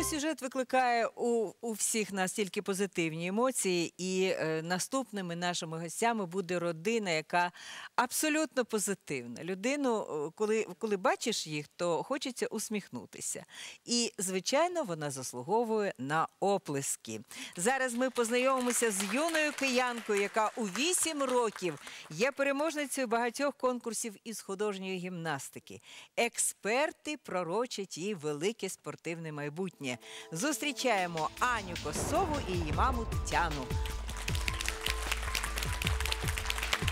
Цей сюжет викликає у, у всіх нас тільки позитивні емоції, і е, наступними нашими гостями буде родина, яка абсолютно позитивна. Людину, е, коли, коли бачиш їх, то хочеться усміхнутися. І, звичайно, вона заслуговує на оплески. Зараз ми познайомимося з юною киянкою, яка у 8 років є переможницею багатьох конкурсів із художньої гімнастики. Експерти пророчать їй велике спортивне майбутнє. Зустрічаємо Аню Косову і її маму Тетяну.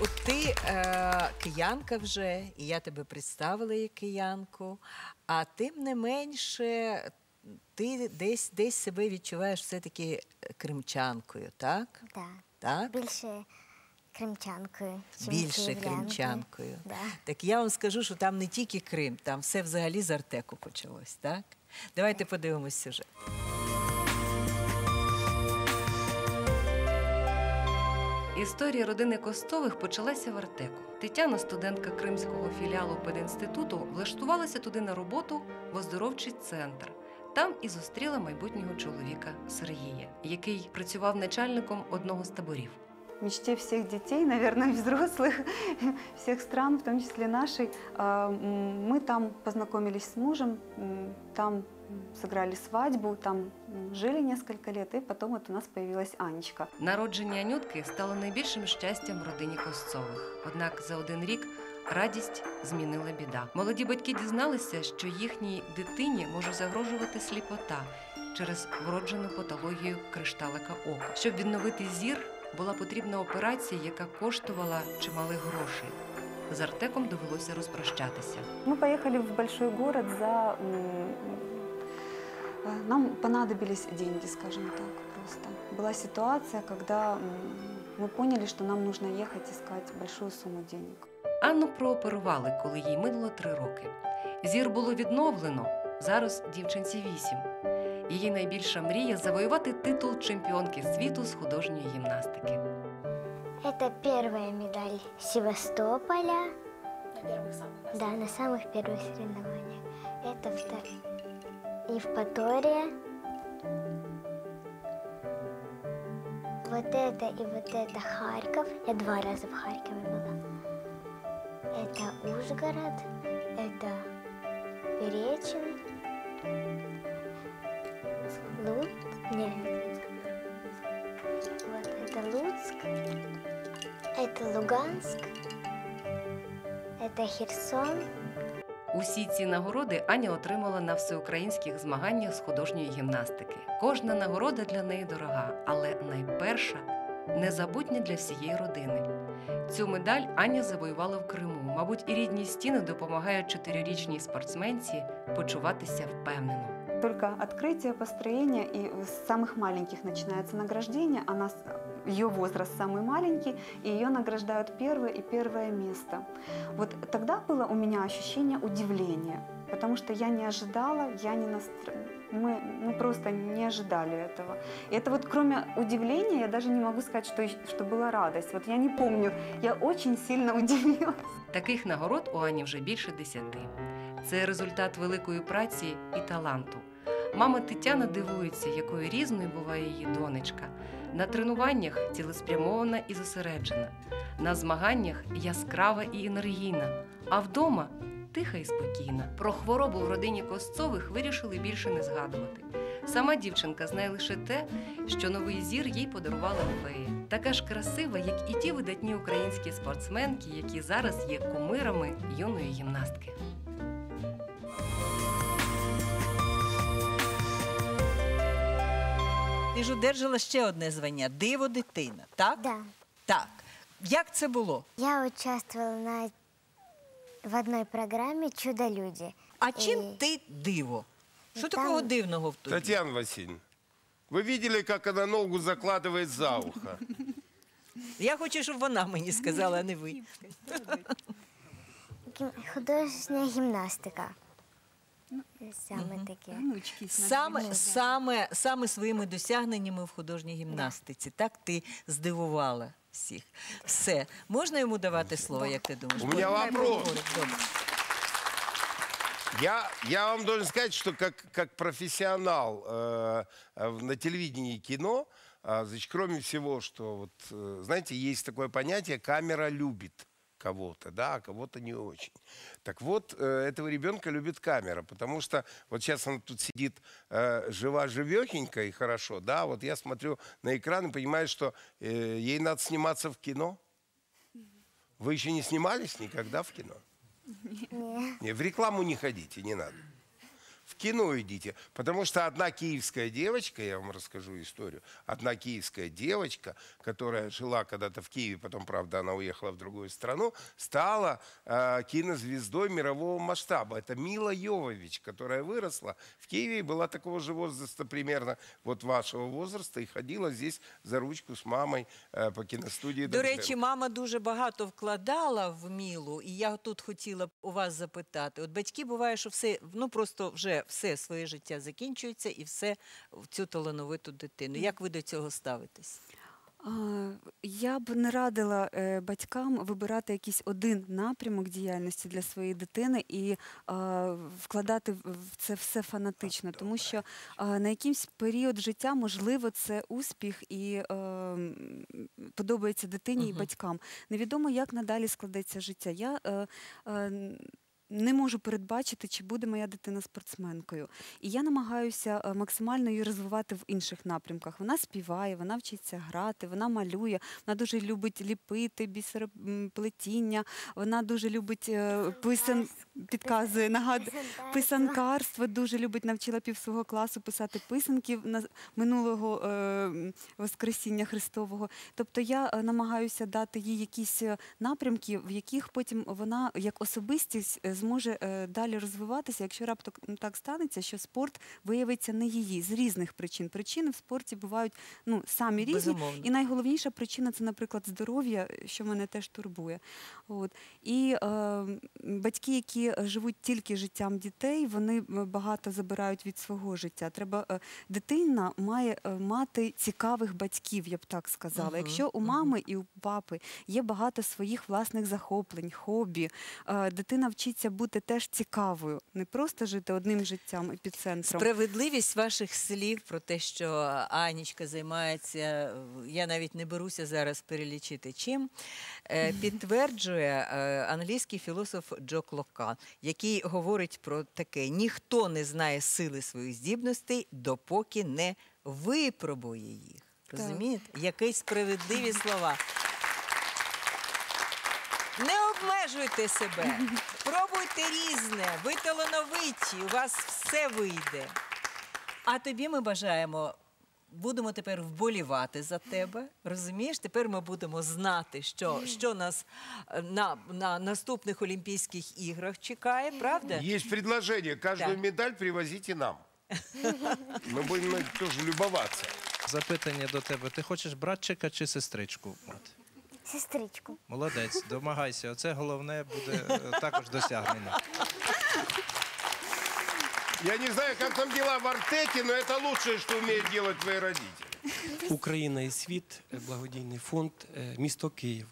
От ти е, киянка вже, і я тебе представила як киянку, а тим не менше, ти десь, десь себе відчуваєш все-таки кримчанкою, так? Да. Так? Більше кримчанкою. Більше кримчанкою. Да. Так я вам скажу, що там не тільки Крим, там все взагалі з Артеку почалось, так? Давайте подивимось сюжет. Історія родини Костових почалася в Артеку. Тетяна, студентка Кримського філіалу пединституту, влаштувалася туди на роботу в оздоровчий центр. Там і зустріла майбутнього чоловіка Сергія, який працював начальником одного з таборів мечте всех детей, наверное, и взрослых, всех стран, в том числе нашей. А, м, Мы там познакомились с мужем, м, там м, сыграли свадьбу, там м, жили несколько лет, и потом вот у нас появилась Анечка. Народження Анютки стало найбільшим щастям в родині Косцових. Однак за один рік радість змінила біда. Молоді батьки дізналися, що їхній дитині може загрожувати сліпота через вроджену патологію кришталика ока. Щоб відновити зір, була потрібна операція, яка коштувала чималих грошей. З Артеком довелося розпрощатися. Мы поехали в большой город за... м, э, Нам понадобились деньги, скажем так, просто. Была ситуация, когда м, мы поняли, что нам нужно ехать искать большую сумму денег. Анну прооперували, коли їй минуло три роки. Зір було відновлено. Зараз дівчинці вісім. Її найбільша мрія завоювати титул чемпіонки світу з художньої гімнастики. Это первая медаль Севастополя. Да, на самых первых соревнованиях. Это вторая. Евпатория. Вот это и вот это Харьков. Я два раза в Харькове была. Это Ужгород. Это Перечин. Нет. Вот это Луцк. Это Луганск. Это Херсон. Усі ці нагороди Аня отримала на всеукраїнських змаганнях з художньої гімнастики. Кожна нагорода для неї дорога, але найперша незабутня для всієї родини. Цю медаль Аня завоювала в Криму. Мабуть, і рідні стіни допомагають чотирирічній спортсменці почуватися впевнено. Только открытие, построение, и с самых маленьких начинается награждение. Она, с- ее возраст самый маленький, и ее награждают первое и первое место. Вот тогда было у меня ощущение удивления, потому что я не ожидала, я не настро... мы, мы просто не ожидали этого. И это вот кроме удивления, я даже не могу сказать, что, ещё- что была радость. Вот я не помню, я очень сильно удивилась. Таких нагород у Ані вже більше десяти. Це результат великої праці і таланту. Мама Тетяна дивується, якою різною буває її донечка. На тренуваннях цілеспрямована і зосереджена, на змаганнях яскрава і енергійна, а вдома тиха і спокійна. Про хворобу в родині Косцових вирішили більше не згадувати. Сама дівчинка знає лише те, що новий зір їй подарувала фея. Така ж красива, як і ті видатні українські спортсменки, які зараз є кумирами юної гімнастки. Ти ж одержала ще одне звання диво дитина, так? Да. Так. Як це було? Я участвовала на... в одной программе «Чудо-люди». А чим ти диво? Що там- такого дивного в тобі? Татьяна Васильевна, вы видели, как она ногу закладывает за ухо? Я хочу, щоб вона мені сказала, а не ви. Художественная гимнастика. Саме таке. Саме, саме, саме своїми досягненнями в художній гімнастиці. Так ти здивувала всіх. Все. Можна йому давати слово, як ти думаєш? У мене Хай вопрос. поговорить. Добре. Я, я вам должен сказать, что как, как профессионал э, э, в- на телевидении и кино, а, значит, кроме всего, что вот, э, знаете, есть такое понятие «камера любит» Кого-то, да, а кого-то не очень. Так вот, э, этого ребенка любит камера, потому что вот сейчас она тут сидит э, жива-живехенько и хорошо, да, вот я смотрю на экран и понимаю, что э, ей надо сниматься в кино. Вы еще не снимались никогда в кино? Не, в рекламу не ходите, не надо В кино идите. Потому что одна киевская девочка, я вам расскажу историю, одна киевская девочка, которая жила когда-то в Киеве, потом, правда, она уехала в другую страну, стала э, кинозвездой мирового масштаба. Это Мила Йовович, которая выросла в Киеве и была такого же возраста примерно вот вашего возраста и ходила здесь за ручку с мамой э, по киностудии. До «Дождем». речі, мама дуже багато вкладала в Мілу, і я тут хотіла б у вас запитати. От батьки буває, що все ну просто вже все своє життя закінчується і все в цю талановиту дитину. Як ви до цього ставитесь? Я б не радила е, батькам вибирати якийсь один напрямок діяльності для своєї дитини і вкладати в це все фанатично, тому що на якийсь період життя можливо це успіх і е, подобається дитині і батькам. Невідомо, як надалі складеться життя. Я е, е, не можу передбачити, чи буде моя дитина спортсменкою. І я намагаюся е, максимально її розвивати в інших напрямках. Вона співає, вона вчиться грати, вона малює, вона дуже любить ліпити, бісероплетіння, вона дуже любить е, писан, підказує, нагадує. Писанкарство дуже любить, навчила пів свого класу писати писанки на минулого е, Воскресіння Христового. Тобто я намагаюся дати їй якісь напрямки, в яких потім вона як особистість зможе е, далі розвиватися, якщо раптом так станеться, що спорт виявиться не її з різних причин. Причини в спорті бувають ну самі різні. Безумовно. І найголовніша причина це, наприклад, здоров'я, що мене теж турбує. От. І е, батьки, які живуть тільки життям дітей, вони е, багато забирають від свого життя. Треба е, дитина має е, мати цікавих батьків, я б так сказала. Мгм, Якщо у мами і у папи є багато своїх власних захоплень, хобі, е, дитина вчиться бути теж цікавою, не просто жити одним життям епіцентром. Справедливість ваших слів про те, що Анічка займається, я навіть не беруся зараз перелічити чим, е, підтверджує е, англійський філософ Джо Клока, який говорить про таке: ніхто не знає сили своїх здібностей, допоки не випробує їх. Розумієте? Які справедливі слова. Не обмежуйте себе, пробуйте різне, ви талановиті, у вас все вийде. А тобі ми бажаємо. Будемо тепер вболівати за тебе. Розумієш? Тепер ми будемо знати, що, що нас е, на, на наступних Олімпійських іграх чекає, правда? Есть предложение. Каждую Да. медаль привозите нам. Мы будем на это тоже любоваться. Запитання до тебе: ти хочеш братчика чи сестричку? мати? Сестричку. Молодець, домагайся. Оце головне буде е, також досягнення. Я не знаю, как там дела в Артеке, но это лучшее, что умеют делать твои родители. Україна і світ, е, благодійний фонд, е, місто Київ.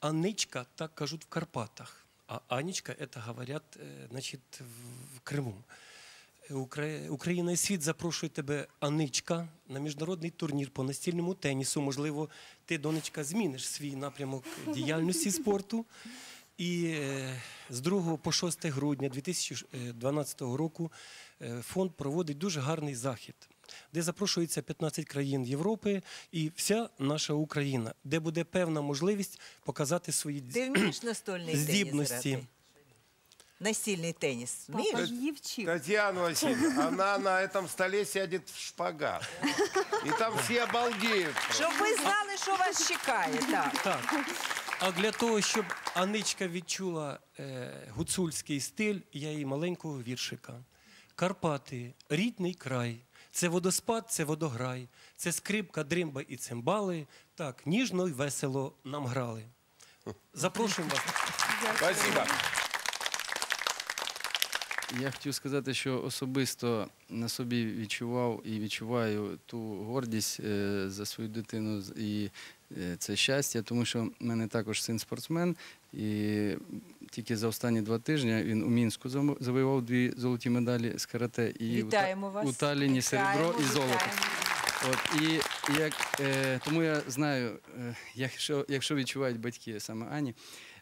Аничка, так кажуть в Карпатах, а Анічка, це говорять е, значить, в- в Криму. Укра- Україна і світ запрошує тебе, Аничка, на міжнародний турнір по настільному тенісу. Можливо, ти, донечка, зміниш свій напрямок діяльності спорту. І е, з 2 по 6 грудня 2012 року е, фонд проводить дуже гарний захід, де запрошується 15 країн Європи і вся наша Україна, де буде певна можливість показати свої Ти вмієш настольний здібності. грати? Настільний теніс. Вмієш? Папа вчив. Татьяна Васильевна, она на этом столе сядет в шпагат. И там все обалдеют. Щоб ви знали, що вас чекає. Так. Так. А для того, щоб Аничка відчула е, гуцульський стиль, я їй маленького віршика. Карпати, рідний край. Це водоспад, це водограй, це скрипка, дримба і цимбали. Так, ніжно й весело нам грали. Запрошуємо вас. Спасибо. Я хотів сказати, що особисто на собі відчував і відчуваю ту гордість е, за свою дитину і е, це щастя, тому що в мене також син спортсмен, і тільки за останні два тижні він у Мінську завоював дві золоті медалі з карате і у Та- Вітаємо вас. у Талліні серебро і золото. От і як е, тому я знаю, е, якщо, якщо відчувають батьки саме Ані.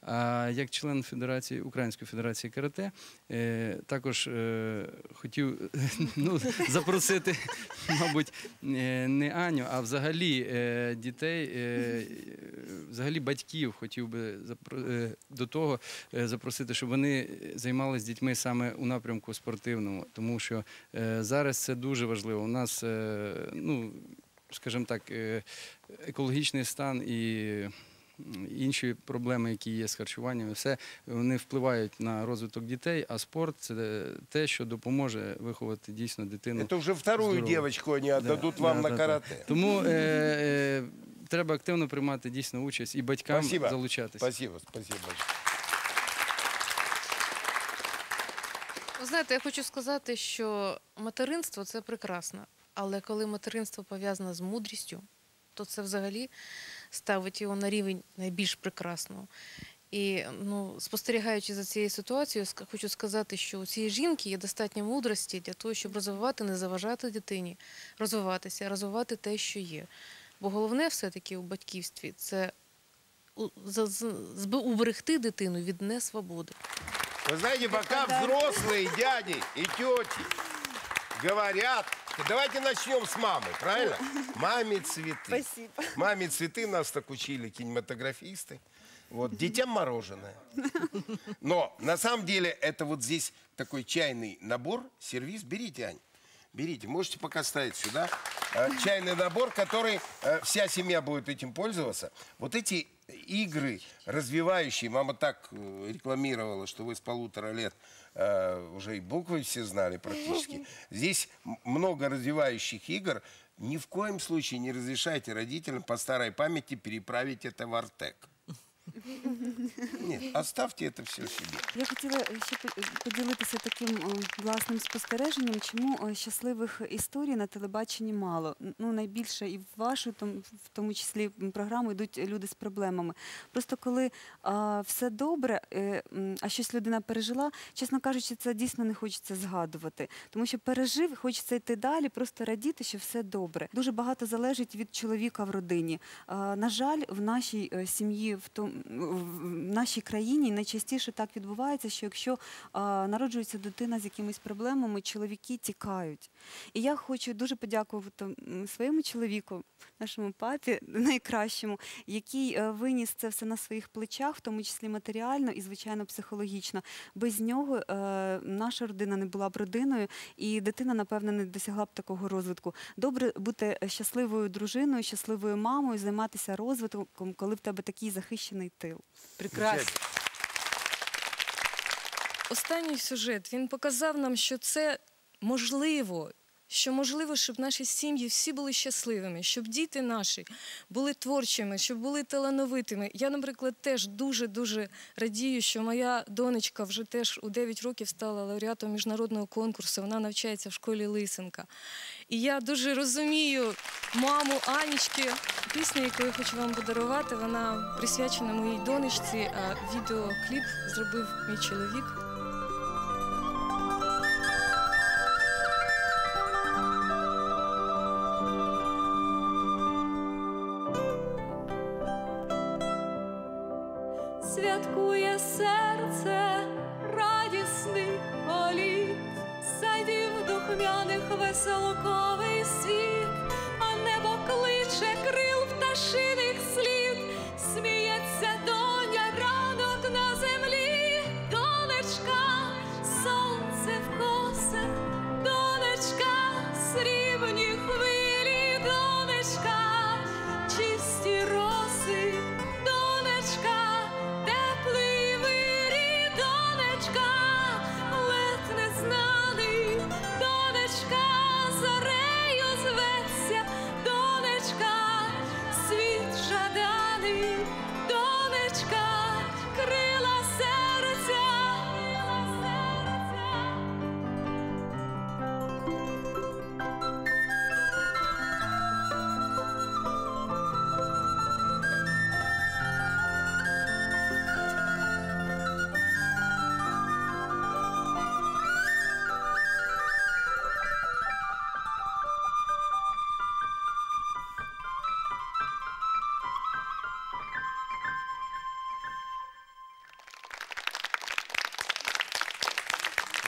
А як член Федерації Української Федерації карате, е, також е, хотів ну, запросити, мабуть, е, не Аню, а взагалі дітей, взагалі батьків хотів би до того запросити, щоб вони займалися дітьми саме у напрямку спортивному, тому що зараз це дуже важливо. У нас, ну, скажімо так, екологічний стан і інші проблеми, які є з харчуванням, все вони впливають на розвиток дітей, а спорт це те, що допоможе виховати дійсно дитину. Это уже вторую Здорово. девочку они отдадут вам да, на да, карате. Тому е, е, треба активно приймати дійсно участь і батькам Спасибо. залучатися. Спасибо, спасибо знаєте, я хочу сказати, що материнство це прекрасно. Але коли материнство пов'язане з мудрістю, то це взагалі ставить його на рівень найбільш прекрасного. І ну, спостерігаючи за цією ситуацією, хочу сказати, що у цієї жінки є достатньо мудрості для того, щоб розвивати, не заважати дитині, розвиватися, розвивати те, що є. Бо головне все-таки у батьківстві це уберегти дитину від несвободи. Вы знаете, пока взрослые дяди и тети говорят, давайте начнем с мамы, правильно? Маме цветы. Спасибо. Маме цветы нас так учили кинематографисты. Вот, детям мороженое. Но на самом деле это вот здесь такой чайный набор, сервис. Берите, Ань. Берите, можете пока ставить сюда. Э, Чайный набор, который э, вся семья будет этим пользоваться. Вот эти игры развивающие, мама так э, рекламировала, что вы с полутора лет э, уже и буквы все знали практически. Здесь много развивающих игр. Ни в коем случае не разрешайте родителям по старой памяти переправить это в Артек. Нет, оставьте это все себе. Я хотіла ще по- поділитися таким о, власним спостереженням, чому о, щасливих історій на телебаченні мало. Ну, найбільше і в вашу, том- в тому числі програму, йдуть люди з проблемами. Просто коли все добре, е, а щось людина пережила, чесно кажучи, це дійсно не хочеться згадувати. Тому що пережив, хочеться йти далі, просто радіти, що все добре. Дуже багато залежить від чоловіка в родині. На жаль, в нашій е, сім'ї, в, том, в нашій країні найчастіше так відбувається, що якщо народжується дитина з якимись проблемами, чоловіки тікають. І я хочу дуже подякувати своєму чоловіку, нашому папі, найкращому, який е, виніс це все на своїх плечах, в тому числі матеріально і, звичайно, психологічно. Без нього е, наша родина не була б родиною, і дитина, напевно, не досягла б такого розвитку. Добре бути щасливою дружиною, щасливою мамою, займатися розвитком, коли в тебе такий захищений тил. Прекрасно. Останній сюжет він показав нам, що це можливо. Що можливо, щоб наші сім'ї всі були щасливими, щоб діти наші були творчими, щоб були талановитими. Я, наприклад, теж дуже дуже радію, що моя донечка вже теж у 9 років стала лауреатом міжнародного конкурсу. Вона навчається в школі Лисенка. І я дуже розумію маму Анічки. Пісня, яку я хочу вам подарувати, вона присвячена моїй донечці. А відеокліп зробив мій чоловік. духмяних веселковий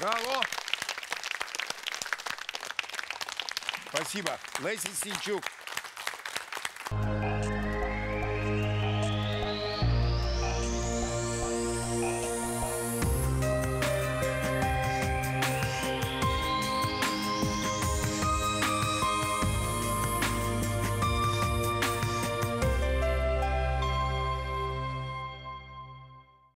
Браво! Спасибо. Леся Синчук.